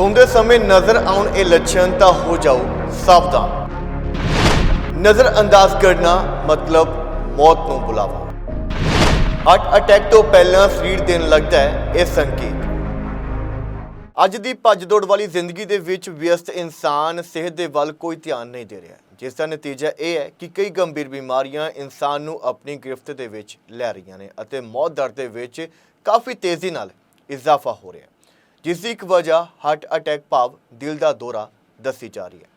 ਸੌਂਦੇ ਸਮੇਂ ਨਜ਼ਰ ਆਉਣ ਇਹ ਲੱਛਣ ਤਾਂ ਹੋ ਜਾਓ ਸਾਵਧਾਨ। ਨਜ਼ਰ ਅੰਦਾਜ਼ ਕਰਨਾ ਮਤਲਬ ਮੌਤ ਨੂੰ ਬੁਲਾਵਾ। ਹਾਰਟ ਅਟੈਕ ਤੋਂ ਪਹਿਲਾਂ ਸਰੀਰ ਦੇਣ ਲੱਗਦਾ ਹੈ ਇਹ ਸੰਕੇਤ। ਅੱਜ ਦੀ ਭੱਜ ਦੌੜ ਵਾਲੀ ਜ਼ਿੰਦਗੀ ਦੇ ਵਿੱਚ ਵਿਅਸਤ ਇਨਸਾਨ ਸਿਹਤ ਦੇ ਵੱਲ ਕੋਈ ਧਿਆਨ ਨਹੀਂ ਦੇ ਰਿਹਾ। ਜਿਸ ਦਾ ਨਤੀਜਾ ਇਹ ਹੈ ਕਿ ਕਈ ਗੰਭੀਰ ਬਿਮਾਰੀਆਂ ਇਨਸਾਨ ਨੂੰ ਆਪਣੀ ਗ੍ਰਿਫਤ ਦੇ ਵਿੱਚ ਲੈ ਰਹੀਆਂ ਨੇ ਅਤੇ ਮੌਤ ਦਰ ਦੇ ਵਿੱਚ ਕਾਫੀ ਤੇਜ਼ੀ ਨਾਲ ਇਜ਼ਾਫਾ ਹੋ ਰਿਹਾ ਹੈ। ਜਿਸ ਦੀ ਇੱਕ ਵਜ੍ਹਾ ਹਾਰਟ ਅਟੈਕ ਭਾਵ ਦਿਲ ਦਾ ਦੌਰਾ ਦੱਸੀ ਜਾ ਰਹੀ ਹੈ।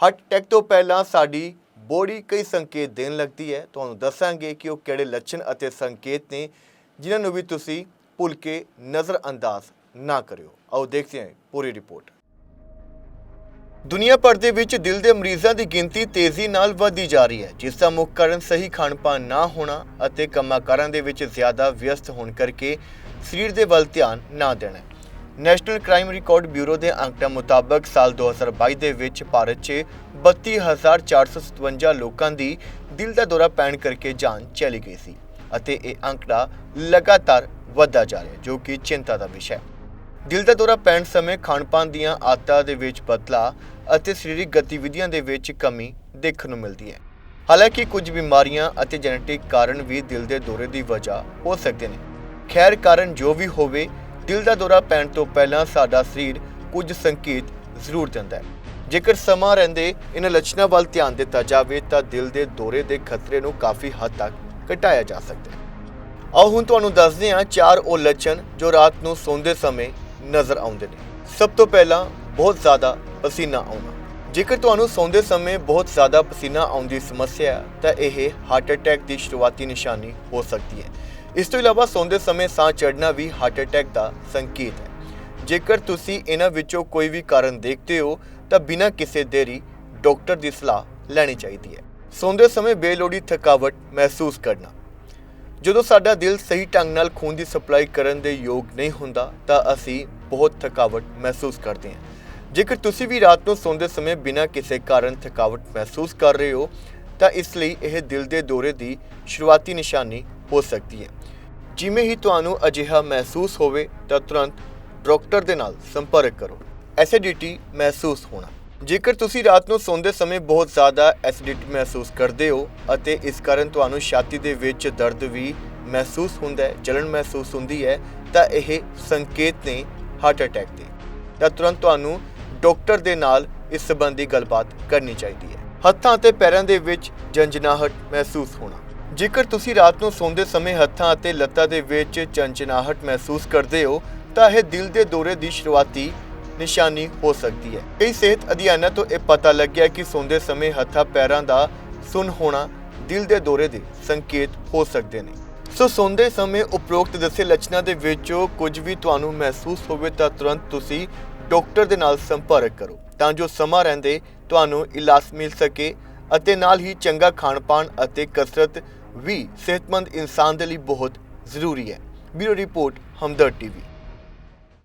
ਹਾਰਟ ਅਟੈਕ ਤੋਂ ਪਹਿਲਾਂ ਸਾਡੀ ਬੋਡੀ ਕਈ ਸੰਕੇਤ ਦੇਣ ਲੱਗਦੀ ਹੈ। ਤੁਹਾਨੂੰ ਦੱਸਾਂਗੇ ਕਿ ਉਹ ਕਿਹੜੇ ਲੱਛਣ ਅਤੇ ਸੰਕੇਤ ਨੇ ਜਿਨ੍ਹਾਂ ਨੂੰ ਵੀ ਤੁਸੀਂ ਭੁੱਲ ਕੇ ਨਜ਼ਰ ਅੰਦਾਜ਼ ਨਾ ਕਰਿਓ। ਆਓ ਦੇਖਦੇ ਹਾਂ ਪੂਰੀ ਰਿਪੋਰਟ ਦੁਨੀਆ ਭਰ ਦੇ ਵਿੱਚ ਦਿਲ ਦੇ ਮਰੀਜ਼ਾਂ ਦੀ ਗਿਣਤੀ ਤੇਜ਼ੀ ਨਾਲ ਵਧਦੀ ਜਾ ਰਹੀ ਹੈ। ਜਿਸ ਦਾ ਮੁੱਖ ਕਾਰਨ ਸਹੀ ਖਾਣ ਪਾਣ ਨਾ ਹੋਣਾ ਅਤੇ ਕੰਮਾਂ-ਕਾਰਾਂ ਦੇ ਵਿੱਚ ਜ਼ਿਆਦਾ ਵਿਅਸਤ ਹੋਣ ਕਰਕੇ ਸਰੀਰ ਦੇ ਵੱਲ ਧਿਆਨ ਨਾ ਦੇਣਾ ਨੈਸ਼ਨਲ ਕ੍ਰਾਈਮ ਰਿਕਾਰਡ ਬਿਊਰੋ ਦੇ ਅੰਕੜਿਆਂ ਮੁਤਾਬਕ ਸਾਲ 2022 ਦੇ ਵਿੱਚ ਭਾਰਤ 'ਚ 32457 ਲੋਕਾਂ ਦੀ ਦਿਲ ਦਾ ਦੌਰਾ ਪੈਣ ਕਰਕੇ ਜਾਨ ਚਲੀ ਗਈ ਸੀ ਅਤੇ ਇਹ ਅੰਕੜਾ ਲਗਾਤਾਰ ਵਧਦਾ ਜਾ ਰਿਹਾ ਜੋ ਕਿ ਚਿੰਤਾ ਦਾ ਵਿਸ਼ਾ ਹੈ। ਦਿਲ ਦਾ ਦੌਰਾ ਪੈਣ ਸਮੇਂ ਖਾਣ-ਪਾਨ ਦੀਆਂ ਆਦਤਾਂ ਦੇ ਵਿੱਚ ਬਦਲਾਅ ਅਤੇ ਸਰੀਰਕ ਗਤੀਵਿਧੀਆਂ ਦੇ ਵਿੱਚ ਕਮੀ ਦੇਖਣ ਨੂੰ ਮਿਲਦੀ ਹੈ। ਹਾਲਾਂਕਿ ਕੁਝ ਬਿਮਾਰੀਆਂ ਅਤੇ ਜੈਨੇਟਿਕ ਕਾਰਨ ਵੀ ਦਿਲ ਦੇ ਦੌਰੇ ਦੀ ਵਜ੍ਹਾ ਹੋ ਸਕਦੇ ਨੇ। ਖੈਰ ਕਾਰਨ ਜੋ ਵੀ ਹੋਵੇ ਦਿਲ ਦਾ ਦੌਰਾ ਪੈਣ ਤੋਂ ਪਹਿਲਾਂ ਸਾਡਾ ਸਰੀਰ ਕੁਝ ਸੰਕੇਤ ਜ਼ਰੂਰ ਦਿੰਦਾ ਹੈ। ਜੇਕਰ ਸਮਾਂ ਰਹਿੰਦੇ, ਇਹਨਾਂ ਲੱਛਣਾਂ ਵੱਲ ਧਿਆਨ ਦਿੱਤਾ ਜਾਵੇ, ਤਾਂ ਦਿਲ ਦੇ ਦੌਰੇ ਦੇ ਖਤਰੇ ਨੂੰ ਕਾਫੀ ਹੱਦ ਤੱਕ ਘਟਾਇਆ ਜਾ ਸਕਦਾ ਹੈ। ਆਓ ਹੁਣ ਤੁਹਾਨੂੰ ਦੱਸਦੇ ਹਾਂ ਚਾਰ ਉਹ ਲੱਛਣ ਜੋ ਰਾਤ ਨੂੰ ਸੌਂਦੇ ਸਮੇਂ ਨਜ਼ਰ ਆਉਂਦੇ ਨੇ। ਸਭ ਤੋਂ ਪਹਿਲਾਂ ਬਹੁਤ ਜ਼ਿਆਦਾ ਪਸੀਨਾ ਆਉਣਾ। ਜੇਕਰ ਤੁਹਾਨੂੰ ਸੌਂਦੇ ਸਮੇਂ ਬਹੁਤ ਜ਼ਿਆਦਾ ਪਸੀਨਾ ਆਉਣ ਦੀ ਸਮੱਸਿਆ ਹੈ, ਤਾਂ ਇਹ ਹਾਰਟ ਅਟੈਕ ਦੀ ਸ਼ੁਰੂਆਤੀ ਨਿਸ਼ਾਨੀ ਹੋ ਸਕਦੀ ਹੈ। ਇਸ ਤੋਂ ਇਲਾਵਾ ਸੌਂਦੇ ਸਮੇਂ ਸਾਹ ਚੜ੍ਹਨਾ ਵੀ ਹਾਰਟ ਅਟੈਕ ਦਾ ਸੰਕੇਤ ਹੈ। ਜੇਕਰ ਤੁਸੀਂ ਇਹਨਾਂ ਵਿੱਚੋਂ ਕੋਈ ਵੀ ਕਾਰਨ ਦੇਖਦੇ ਹੋ, ਤਾਂ ਬਿਨਾਂ ਕਿਸੇ ਦੇਰੀ ਡਾਕਟਰ ਦੀ ਸਲਾਹ ਲੈਣੀ ਚਾਹੀਦੀ ਹੈ। ਸੌਂਦੇ ਸਮੇਂ ਬੇਲੋੜੀ ਥਕਾਵਟ ਮਹਿਸੂਸ ਕਰਨਾ। ਜਦੋਂ ਸਾਡਾ ਦਿਲ ਸਹੀ ਢੰਗ ਨਾਲ ਖੂਨ ਦੀ ਸਪਲਾਈ ਕਰਨ ਦੇ ਯੋਗ ਨਹੀਂ ਹੁੰਦਾ, ਤਾਂ ਅਸੀਂ ਬਹੁਤ ਥਕਾਵਟ ਮਹਿਸੂਸ ਕਰਦੇ ਹਾਂ। ਜੇਕਰ ਤੁਸੀਂ ਵੀ ਰਾਤ ਨੂੰ ਸੌਂਦੇ ਸਮੇਂ ਬਿਨਾਂ ਕਿਸੇ ਕਾਰਨ ਥਕਾਵਟ ਮਹਿਸੂਸ ਕਰ ਰਹੇ ਹੋ, ਤਾਂ ਇਸ ਲਈ ਇਹ ਦਿਲ ਦੇ ਦੌਰੇ ਦੀ ਸ਼ੁਰੂਆਤੀ ਨਿਸ਼ਾਨੀ ਹੋ ਸਕਦੀ ਹੈ ਜਿਵੇਂ ਹੀ ਤੁਹਾਨੂੰ ਅਜਿਹਾ ਮਹਿਸੂਸ ਹੋਵੇ ਤਾਂ ਤੁਰੰਤ ਡਾਕਟਰ ਦੇ ਨਾਲ ਸੰਪਰਕ ਕਰੋ। ਐਸਿਡਿਟੀ ਮਹਿਸੂਸ ਹੋਣਾ। ਜੇਕਰ ਤੁਸੀਂ ਰਾਤ ਨੂੰ ਸੌਂਦੇ ਸਮੇਂ ਬਹੁਤ ਜ਼ਿਆਦਾ ਐਸਿਡਿਟੀ ਮਹਿਸੂਸ ਕਰਦੇ ਹੋ ਅਤੇ ਇਸ ਕਾਰਨ ਤੁਹਾਨੂੰ ਛਾਤੀ ਦੇ ਵਿੱਚ ਦਰਦ ਵੀ ਮਹਿਸੂਸ ਹੁੰਦਾ ਹੈ ਜਲਨ ਮਹਿਸੂਸ ਹੁੰਦੀ ਹੈ, ਤਾਂ ਇਹ ਸੰਕੇਤ ਨੇ ਹਾਰਟ ਅਟੈਕ ਦੇ ਤਾਂ ਤੁਰੰਤ ਤੁਹਾਨੂੰ ਡਾਕਟਰ ਦੇ ਨਾਲ ਇਸ ਸੰਬੰਧੀ ਗੱਲਬਾਤ ਕਰਨੀ ਚਾਹੀਦੀ ਹੈ। ਹੱਥਾਂ ਅਤੇ ਪੈਰਾਂ ਦੇ ਵਿੱਚ ਜੰਜਨਾਹਟ ਮਹਿਸੂਸ ਹੋਣਾ। ਜੇਕਰ ਤੁਸੀਂ ਰਾਤ ਨੂੰ ਸੌਂਦੇ ਸਮੇਂ ਹੱਥਾਂ ਅਤੇ ਲੱਤਾਂ ਦੇ ਵਿੱਚ ਚੰਚਨਾਹਟ ਮਹਿਸੂਸ ਕਰਦੇ ਹੋ, ਤਾਂ ਇਹ ਦਿਲ ਦੇ ਦੌਰੇ ਦੀ ਸ਼ੁਰੂਆਤੀ ਨਿਸ਼ਾਨੀ ਹੋ ਸਕਦੀ ਹੈ। ਕਈ ਸਿਹਤ ਅਧਿਐਨਾਂ ਤੋਂ ਇਹ ਪਤਾ ਲੱਗਿਆ ਕਿ ਸੌਂਦੇ ਸਮੇਂ ਹੱਥਾਂ ਪੈਰਾਂ ਦਾ ਸੁੰਨ ਹੋਣਾ ਦਿਲ ਦੇ ਦੌਰੇ ਦੇ ਸੰਕੇਤ ਹੋ ਸਕਦੇ ਨੇ। ਸੋ ਸੌਂਦੇ ਸਮੇਂ ਉਪਰੋਕਤ ਦੱਸੇ ਲੱਛਣਾਂ ਦੇ ਵਿੱਚੋਂ ਕੁਝ ਵੀ ਤੁਹਾਨੂੰ ਮਹਿਸੂਸ ਹੋਵੇ, ਤਾਂ ਤੁਰੰਤ ਤੁਸੀਂ ਡਾਕਟਰ ਦੇ ਨਾਲ ਸੰਪਰਕ ਕਰੋ, ਤਾਂ ਜੋ ਸਮਾਂ ਰਹਿੰਦੇ ਤੁਹਾਨੂੰ ਇਲਾਜ ਮਿਲ ਸਕੇ ਅਤੇ ਨਾਲ ਹੀ ਚੰਗਾ ਖਾਣ ਪਾਣ ਅਤੇ ਕਸਰਤ ਵੀ ਸਿਹਤਮੰਦ ਇਨਸਾਨ ਦੇ ਲਈ ਬਹੁਤ ਜ਼ਰੂਰੀ ਹੈ। Bureau report Hamdard TV.